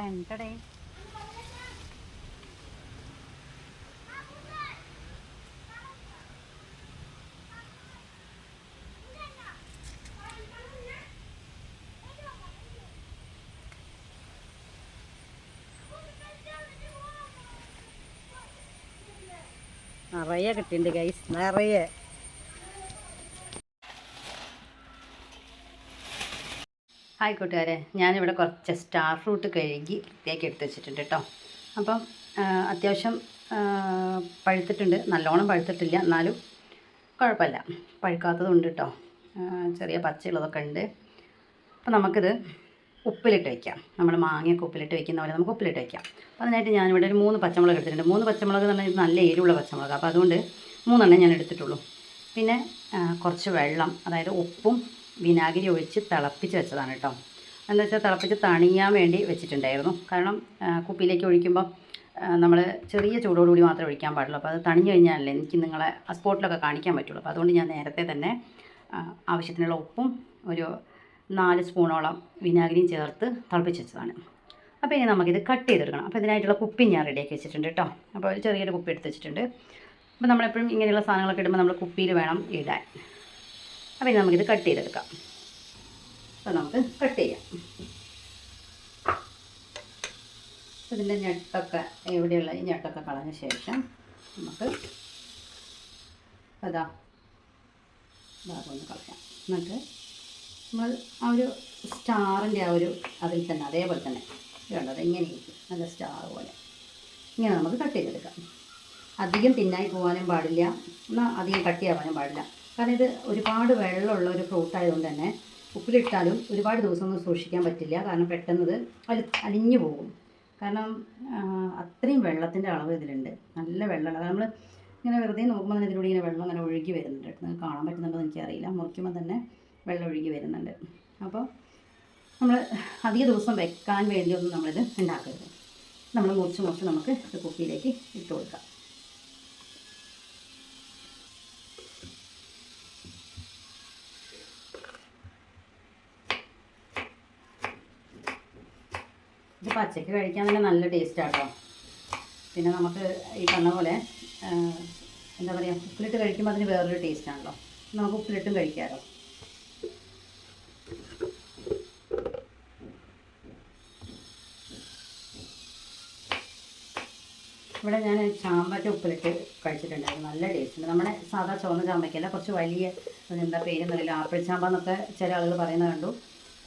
ടണ്ടടേ നിറയെ കിട്ടിയിട്ടുണ്ട് ഗൈസ് നിറയെ. ഹായ് കൂട്ടുകാരെ. ഞാനിവിടെ കുറച്ച് സ്റ്റാർ ഫ്രൂട്ട് കഴുകി വൃത്തിയാക്കി എടുത്ത് വെച്ചിട്ടുണ്ട് കേട്ടോ. അപ്പം അത്യാവശ്യം പഴുത്തിട്ടുണ്ട്. നല്ലോണം പഴുത്തിട്ടില്ല. എന്നാലും കുഴപ്പമില്ല. പഴുക്കാത്തതുണ്ട് കേട്ടോ. ചെറിയ പച്ചയുള്ളതൊക്കെ ഉണ്ട്. അപ്പം നമുക്കിത് ഉപ്പിലിട്ട് വയ്ക്കാം നമ്മൾ മാങ്ങയൊക്കെ ഉപ്പിലിട്ട് വയ്ക്കുന്ന പോലെ നമുക്ക് ഉപ്പിലിട്ട് വയ്ക്കാം അപ്പോൾ അതിനായിട്ട് ഞാനിവിടെ ഒരു മൂന്ന് പച്ചമുളക് എടുത്തിട്ടുണ്ട്. മൂന്ന് പച്ചമുളക് എന്ന് പറഞ്ഞാൽ നല്ല എരിവുള്ള പച്ചമുളക് അപ്പോൾ അതുകൊണ്ട് മൂന്നെണ്ണം ഞാൻ എടുത്തിട്ടുള്ളൂ. പിന്നെ കുറച്ച് വെള്ളം അതായത് ഉപ്പും വിനാഗിരി ഒഴിച്ച് തിളപ്പിച്ച് വെച്ചതാണ് കേട്ടോ. എന്താ വെച്ചാൽ തിളപ്പിച്ച് തണിയാൻ വേണ്ടി വെച്ചിട്ടുണ്ടായിരുന്നു. കാരണം കുപ്പിയിലേക്ക് ഒഴിക്കുമ്പോൾ നമ്മൾ ചെറിയ ചൂടോടുകൂടി മാത്രമേ ഒഴിക്കാൻ പാടുള്ളൂ. അപ്പോൾ അത് തണിഞ്ഞു കഴിഞ്ഞാലല്ലേ എനിക്ക് നിങ്ങളെ ആ സ്പോട്ടിലൊക്കെ കാണിക്കാൻ പറ്റുള്ളൂ. അപ്പോൾ അതുകൊണ്ട് ഞാൻ നേരത്തെ തന്നെ ആവശ്യത്തിനുള്ള ഉപ്പും ഒരു നാല് സ്പൂണോളം വിനാഗിരിയും ചേർത്ത് തിളപ്പിച്ച് വെച്ചതാണ്. അപ്പോൾ ഇനി നമുക്കിത് കട്ട് ചെയ്തെടുക്കണം. അപ്പോൾ ഇതിനായിട്ടുള്ള കുപ്പി ഞാൻ റെഡിയാക്കി വെച്ചിട്ടുണ്ട് കേട്ടോ. അപ്പോൾ ഒരു ചെറിയൊരു കുപ്പി എടുത്ത് വെച്ചിട്ടുണ്ട്. അപ്പോൾ നമ്മളെപ്പോഴും ഇങ്ങനെയുള്ള സാധനങ്ങളൊക്കെ ഇടുമ്പോൾ നമ്മൾ കുപ്പിയിൽ വേണം ഇടാൻ. അപ്പോൾ ഇനി നമുക്കിത് കട്ട് ചെയ്തെടുക്കാം. അപ്പോൾ നമുക്ക് കട്ട് ചെയ്യാം. ഇതിന്റെ ഞെട്ടൊക്കെ എവിടെയുള്ള ഈ ഞെട്ടൊക്കെ കളഞ്ഞ ശേഷം നമുക്ക് അതാ ഭാഗം ഒന്ന് കളയാം. എന്നിട്ട് നമ്മൾ ആ ഒരു സ്റ്റാറിന്റെ ആ ഒരു അതിൽ തന്നെ അതേപോലെ തന്നെ. വേണ്ടത് ഇങ്ങനെ നല്ല സ്റ്റാർ പോലെ. ഇങ്ങനെ നമുക്ക് കട്ട് ചെയ്തെടുക്കാം. അധികം തിന്നായി പോകാനും പാടില്ല. എന്നാൽ അധികം കട്ട് കട്ടിയാവാനും പാടില്ല. കാരണം ഇത് ഒരുപാട് വെള്ളമുള്ള ഒരു ഫ്രൂട്ട് ആയതുകൊണ്ട് തന്നെ ഉപ്പിലിട്ടാലും ഒരുപാട് ദിവസമൊന്നും സൂക്ഷിക്കാൻ പറ്റില്ല. കാരണം പെട്ടെന്ന് അലി അലിഞ്ഞു പോകും. കാരണം അത്രയും വെള്ളത്തിന്റെ അളവ് ഇതിലുണ്ട്. നല്ല വെള്ളമുള്ള നമ്മൾ ഇങ്ങനെ വെറുതെ നോക്കുമ്പോൾ തന്നെ ഇതിലൂടെ ഇങ്ങനെ വെള്ളം അങ്ങനെ ഒഴുകി വരുന്നുണ്ട്. നിങ്ങൾക്ക് കാണാൻ പറ്റുന്നുണ്ടോ എന്ന് എനിക്കറിയില്ല. മുറിക്കുമ്പോൾ തന്നെ വെള്ളം ഒഴുകി വരുന്നുണ്ട്. അപ്പോൾ നമ്മൾ അധിക ദിവസം വെക്കാൻ വേണ്ടിയൊന്നും നമ്മളിത് ഉണ്ടാക്കരുത്. നമ്മൾ മുറിച്ച് മുറിച്ച് നമുക്ക് കുപ്പിയിലേക്ക് ഇട്ട് കൊടുക്കാം. ഇത് പച്ചക്ക് കഴിക്കാൻ തന്നെ നല്ല ടേസ്റ്റ് ആട്ടോ പിന്നെ നമുക്ക് ഈ പറഞ്ഞ പോലെ എന്താ പറയുക ഉപ്പിലിട്ട് കഴിക്കുമ്പോൾ അതിന് വേറൊരു ടേസ്റ്റാണല്ലോ. നമുക്ക് ഉപ്പിലിട്ടും കഴിക്കാമല്ലോ ഇവിടെ ഞാൻ ചാമ്പയ്ക്ക ഉപ്പിലിട്ട് കഴിച്ചിട്ടുണ്ടായിരുന്നു. നല്ല ടേസ്റ്റ് ഉണ്ട് നമ്മുടെ സാധാ ചുവന്ന ചാമ്പയ്ക്കല്ല കുറച്ച് വലിയ എന്താ പേര് എന്നറിയില്ല ആപ്പിൾ ചാമ്പ എന്നൊക്കെ ചില ആളുകൾ പറയുന്നത് കണ്ടു.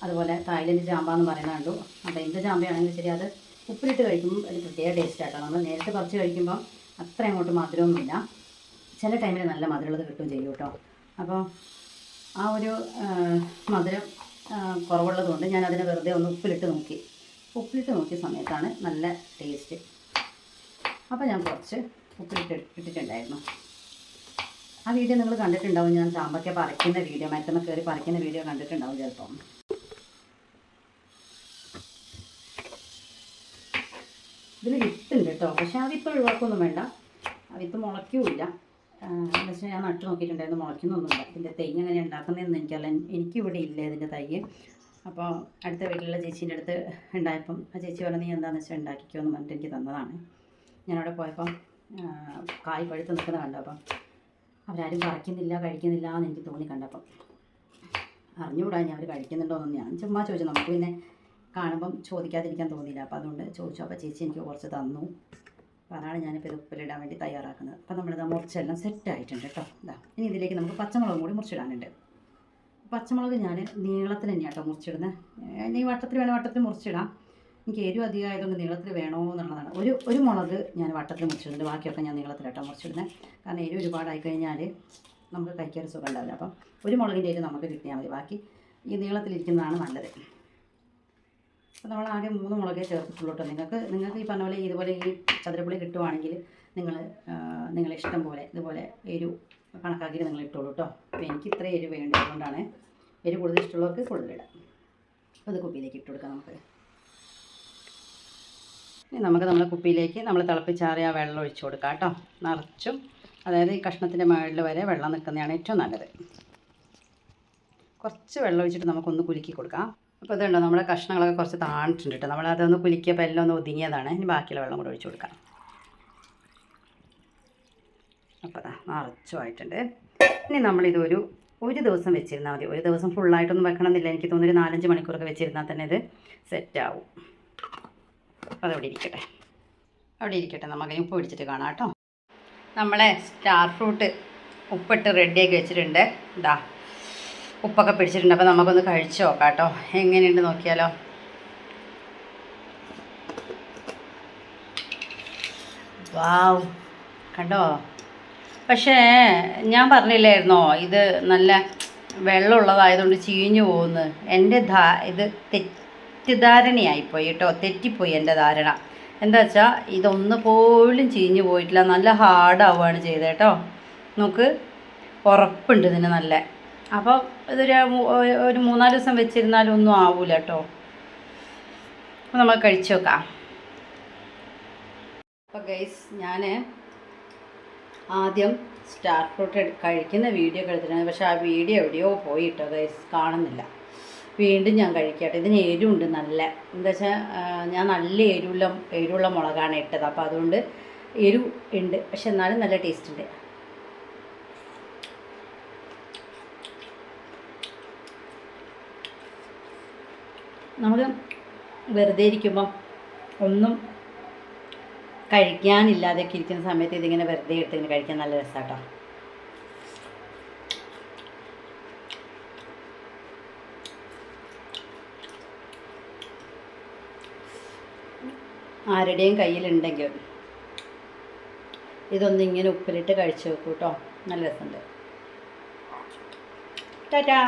അതുപോലെ തായ്ലൻഡ് ചാമ്പ എന്ന് പറയുന്നത് കണ്ടു. അപ്പോൾ എന്ത് ചാമ്പയാണെങ്കിലും ശരി അത് ഉപ്പിലിട്ട് കഴിക്കുമ്പോൾ ഒരു പ്രത്യേക ടേസ്റ്റ് ആട്ടോ. നമ്മൾ നേരത്തെ പറിച്ച് കഴിക്കുമ്പോൾ അത്ര അങ്ങോട്ട് മധുരമൊന്നുമില്ല. ചില ടൈമിൽ നല്ല മധുരമുള്ളത് കിട്ടും ചെയ്യും കേട്ടോ. അപ്പോൾ ആ ഒരു മധുരം കുറവുള്ളതുകൊണ്ട് ഞാൻ അതിനെ വെറുതെ ഒന്ന് ഉപ്പിലിട്ട് നോക്കി. ഉപ്പിലിട്ട് നോക്കിയ സമയത്താണ് നല്ല ടേസ്റ്റ് അപ്പോൾ ഞാൻ കുറച്ച് ഉപ്പിലിട്ട് ഇട്ടിട്ടുണ്ടായിരുന്നു. ആ വീഡിയോ നിങ്ങൾ കണ്ടിട്ടുണ്ടാവും. ഞാൻ ചാമ്പയ്ക്ക പറിക്കുന്ന വീഡിയോ മരത്തുമ്മ കയറി പറിക്കുന്ന വീഡിയോ കണ്ടിട്ടുണ്ടാവും ചിലപ്പം. ഇതിൽ വിത്തുണ്ട് കേട്ടോ പക്ഷെ ആ വിത്ത് ഒഴിവാക്കൊന്നും വേണ്ട. ആ വിത്ത് മുളയ്ക്കൂല്ല. എന്ന് വെച്ചാൽ ഞാൻ നട്ട് നോക്കിയിട്ടുണ്ടായിരുന്നു. മുളയ്ക്കുന്നൊന്നുമില്ല. ഇതിന്റെ തൈ എങ്ങനെ ഉണ്ടാക്കുന്നതെന്ന് എനിക്കല്ല. എനിക്കിവിടെ ഇല്ല ഇതിന്റെ തൈ അപ്പോൾ അടുത്ത വീട്ടിലുള്ള ചേച്ചീന്റെ അടുത്ത് ഉണ്ടായപ്പം ആ ചേച്ചി പറഞ്ഞു നീ എന്താണെന്ന് വെച്ചാൽ ഉണ്ടാക്കിക്കോ എന്ന് പറഞ്ഞിട്ട് എനിക്ക് തന്നതാണ്. ഞാനവിടെ പോയപ്പം കായ് പഴുത്ത് നിൽക്കുന്ന കണ്ടപ്പം അവരാരും പറിക്കുന്നില്ല കഴിക്കുന്നില്ല എന്ന് എനിക്ക് തോന്നി കണ്ടപ്പം. അറിഞ്ഞുകൂടാ ഞാൻ അവർ കഴിക്കുന്നുണ്ടോ കഴിക്കുന്നുണ്ടോയെന്ന് ഞാൻ ചുമ്മാ ചോദിച്ചു. നമുക്ക് പിന്നെ കാണുമ്പം ചോദിക്കാതിരിക്കാൻ തോന്നിയില്ല. അപ്പോൾ അതുകൊണ്ട് ചോദിച്ചു. അപ്പോൾ ചേച്ചി എനിക്ക് കുറച്ച് തന്നു. അപ്പോൾ അതാണ് ഞാനിപ്പോൾ ഇത് ഉപ്പിലിടാൻ വേണ്ടി തയ്യാറാക്കുന്നത്. അപ്പോൾ നമ്മളിത് മുറിച്ചെല്ലാം സെറ്റ് ആയിട്ടുണ്ട് കേട്ടോ. ഇതാ. ഇനി ഇതിലേക്ക് നമുക്ക് പച്ചമുളകും കൂടി മുറിച്ചിടാനുണ്ട്. പച്ചമുളക് ഞാൻ നീളത്തിൽ തന്നെയാണ് കേട്ടോ മുറിച്ചിടുന്നത് ഇനി വട്ടത്തിൽ വേണേൽ വട്ടത്തിൽ മുറിച്ചിടാം. എനിക്ക് എരിവ് അധികമായതുകൊണ്ട് നീളത്തിൽ വേണോ എന്നുള്ളതാണ്. ഒരു ഒരു മുളക് ഞാൻ വട്ടത്തിൽ മുറിച്ചിടുന്നുണ്ട്. ബാക്കിയൊക്കെ ഞാൻ നീളത്തിലാട്ടോ മുറിച്ചിടുന്നത് കാരണം എരിവ് ഒരുപാടായി കഴിഞ്ഞാൽ നമുക്ക് കഴിക്കാൻ സുഖം ഉണ്ടാവില്ല. അപ്പം ഒരു മുളകിന്റെ എരിവ് നമുക്ക് കിട്ടിയാൽ മതി. ബാക്കി ഈ നീളത്തിലിരിക്കുന്നതാണ് നല്ലത്. അപ്പോൾ നമ്മൾ ആകെ മൂന്ന് മുളകേ ചേർത്തിട്ടുള്ളൂ കേട്ടോ നിങ്ങൾക്ക് നിങ്ങൾക്ക് ഈ പറഞ്ഞ പോലെ ഇതുപോലെ ഈ ചതുരപ്പുളി കിട്ടുവാണെങ്കിൽ നിങ്ങൾ നിങ്ങളെ ഇഷ്ടം പോലെ ഇതുപോലെ എരിവ് കണക്കാക്കിയിട്ട് നിങ്ങൾ ഇട്ടോളൂ കേട്ടോ അപ്പോൾ എനിക്ക് ഇത്ര എരിവ് വേണ്ടത് അതുകൊണ്ടാണ് എരിവ് കൂടുതൽ ഇഷ്ടമുള്ളവർക്ക് കൂടുതലിടാം. അപ്പോൾ അത് കുപ്പിയിലേക്ക് ഇട്ട് കൊടുക്കാം നമുക്ക്. നമുക്ക് നമ്മുടെ കുപ്പിയിലേക്ക് നമ്മൾ തിളപ്പിച്ചാറിയ വെള്ളം ഒഴിച്ചു കൊടുക്കാം കേട്ടോ നിറച്ചും അതായത് ഈ കഷ്ണത്തിന്റെ മുകളിൽ വരെ വെള്ളം നിൽക്കുന്നതാണ് ഏറ്റവും നല്ലത്. കുറച്ച് വെള്ളം ഒഴിച്ചിട്ട് നമുക്കൊന്ന് കുലുക്കി കൊടുക്കാം. അപ്പോൾ ഇതുണ്ടോ? നമ്മുടെ കഷ്ണങ്ങളൊക്കെ കുറച്ച് താണിട്ടുണ്ട് കേട്ടോ. നമ്മളതൊന്ന് കുലിക്കിയപ്പോൾ എല്ലാം ഒന്ന് ഒതുങ്ങിയതാണ്. ഇനി ബാക്കിയുള്ള വെള്ളം കൂടെ ഒഴിച്ചു കൊടുക്കാം. അപ്പോൾ അതാ നിറച്ചുമായിട്ടുണ്ട് ഇനി നമ്മളിതൊരു ഒരു ദിവസം വെച്ചിരുന്നാൽ മതി. ഒരു ദിവസം ഫുള്ളായിട്ടൊന്നും വെക്കണമെന്നില്ല. എനിക്ക് തോന്നുന്നൊരു നാലഞ്ച് മണിക്കൂറൊക്കെ വെച്ചിരുന്നാൽ തന്നെ ഇത് സെറ്റാവും അപ്പോൾ അതവിടെ ഇരിക്കട്ടെ. അവിടെ ഇരിക്കട്ടെ. നമുക്ക് ഉപ്പ് പിടിച്ചിട്ട് കാണാം കേട്ടോ. നമ്മളെ സ്റ്റാർ ഫ്രൂട്ട് ഉപ്പിട്ട് റെഡിയാക്കി വെച്ചിട്ടുണ്ട്. ഇതാ ഉപ്പൊക്കെ പിടിച്ചിട്ടുണ്ട്. അപ്പോൾ നമുക്കൊന്ന് കഴിച്ച് നോക്കാം കേട്ടോ. എങ്ങനെയുണ്ട് നോക്കിയാലോ? വാവ്. കണ്ടോ? പക്ഷേ ഞാൻ പറഞ്ഞില്ലായിരുന്നോ? ഇത് നല്ല വെള്ളമുള്ളതായതുകൊണ്ട് ചീഞ്ഞു പോകുന്നു. എന്റെ ധാ ഇത് തെറ്റിദ്ധാരണയായിപ്പോയി കേട്ടോ. തെറ്റിപ്പോയി എന്റെ ധാരണ. എന്താ വെച്ചാൽ ഇതൊന്ന് പോലും ചീഞ്ഞു പോയിട്ടില്ല. നല്ല ഹാർഡാവുകയാണ് ചെയ്തത് കേട്ടോ. നമുക്ക് ഉറപ്പുണ്ട് ഇതിന് നല്ല. അപ്പോൾ ഇതൊരു ഒരു മൂന്നാൽ ദിവസം വെച്ചിരുന്നാലും ഒന്നും ആവൂല കേട്ടോ അപ്പോൾ നമ്മൾ കഴിച്ചു നോക്കാം. അപ്പോൾ ഗൈസ് ഞാൻ ആദ്യം സ്റ്റാർ ഫ്രൂട്ട് കഴിക്കുന്ന വീഡിയോ കഴിച്ചിട്ടുണ്ട് പക്ഷേ ആ വീഡിയോ എവിടെയോ പോയി കേട്ടോ ഗൈസ് കാണുന്നില്ല. വീണ്ടും ഞാൻ കഴിക്കട്ടെ. ഇതിന് എരിവുണ്ട് നല്ല. എന്താ വെച്ചാൽ ഞാൻ നല്ല എരിവുള്ള എരിവുള്ള മുളകാണ് ഇട്ടത്. അപ്പോൾ അതുകൊണ്ട് എരിവ് ഉണ്ട്. പക്ഷെ എന്നാലും നല്ല ടേസ്റ്റ് ഉണ്ട്. നമുക്ക് വെറുതെ ഇരിക്കുമ്പം ഒന്നും കഴിക്കാനില്ലാതെയൊക്കെ ഇരിക്കുന്ന സമയത്ത് ഇതിങ്ങനെ വെറുതെ എടുത്ത് ഇങ്ങനെ കഴിക്കാൻ നല്ല രസമാട്ടോ ആരുടെയും കയ്യിലുണ്ടെങ്കിൽ ഇതൊന്നിങ്ങനെ ഉപ്പിലിട്ട് കഴിച്ചു നോക്കൂ കേട്ടോ നല്ല രസമുണ്ട്. ടാറ്റാ.